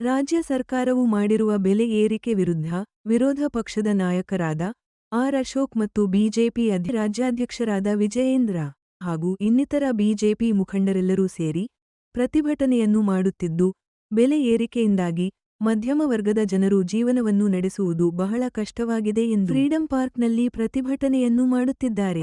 ರಾಜ್ಯ ಸರ್ಕಾರವು ಮಾಡಿರುವ ಬೆಲೆ ಏರಿಕೆ ವಿರುದ್ಧ ವಿರೋಧ ಪಕ್ಷದ ನಾಯಕರಾದ ಆರ್ ಅಶೋಕ್ ಮತ್ತು ಬಿಜೆಪಿ ರಾಜ್ಯಾಧ್ಯಕ್ಷರಾದ ವಿಜಯೇಂದ್ರ ಹಾಗೂ ಇನ್ನಿತರ ಬಿಜೆಪಿ ಮುಖಂಡರೆಲ್ಲರೂ ಸೇರಿ ಪ್ರತಿಭಟನೆಯನ್ನು ಮಾಡುತ್ತಿದ್ದು, ಬೆಲೆ ಏರಿಕೆಯಿಂದಾಗಿ ಮಧ್ಯಮ ವರ್ಗದ ಜನರು ಜೀವನವನ್ನು ನಡೆಸುವುದು ಬಹಳ ಕಷ್ಟವಾಗಿದೆ ಎಂದು ಫ್ರೀಡಂ ಪಾರ್ಕ್ನಲ್ಲಿ ಪ್ರತಿಭಟನೆಯನ್ನು ಮಾಡುತ್ತಿದ್ದಾರೆ.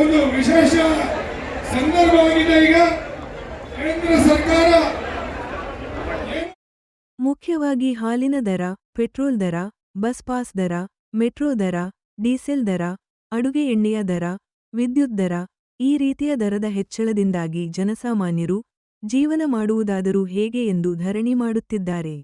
ಒಂದು ವಿಶೇಷ ಸಂದರ್ಭವಾಗಿದೆ ಈಗ. ಕೇಂದ್ರ ಸರ್ಕಾರ ಮುಖ್ಯವಾಗಿ ಹಾಲಿನ ದರ, ಪೆಟ್ರೋಲ್ ದರ, ಬಸ್ ಪಾಸ್ ದರ, ಮೆಟ್ರೋ ದರ, ಡೀಸೆಲ್ ದರ, ಅಡುಗೆ ಎಣ್ಣೆಯ ದರ, ವಿದ್ಯುತ್ ದರ, ಈ ರೀತಿಯ ದರದ ಹೆಚ್ಚಳದಿಂದಾಗಿ ಜನಸಾಮಾನ್ಯರು ಜೀವನ ಮಾಡುವುದಾದರೂ ಹೇಗೆ ಎಂದು ಧರಣಿ ಮಾಡುತ್ತಿದ್ದಾರೆ.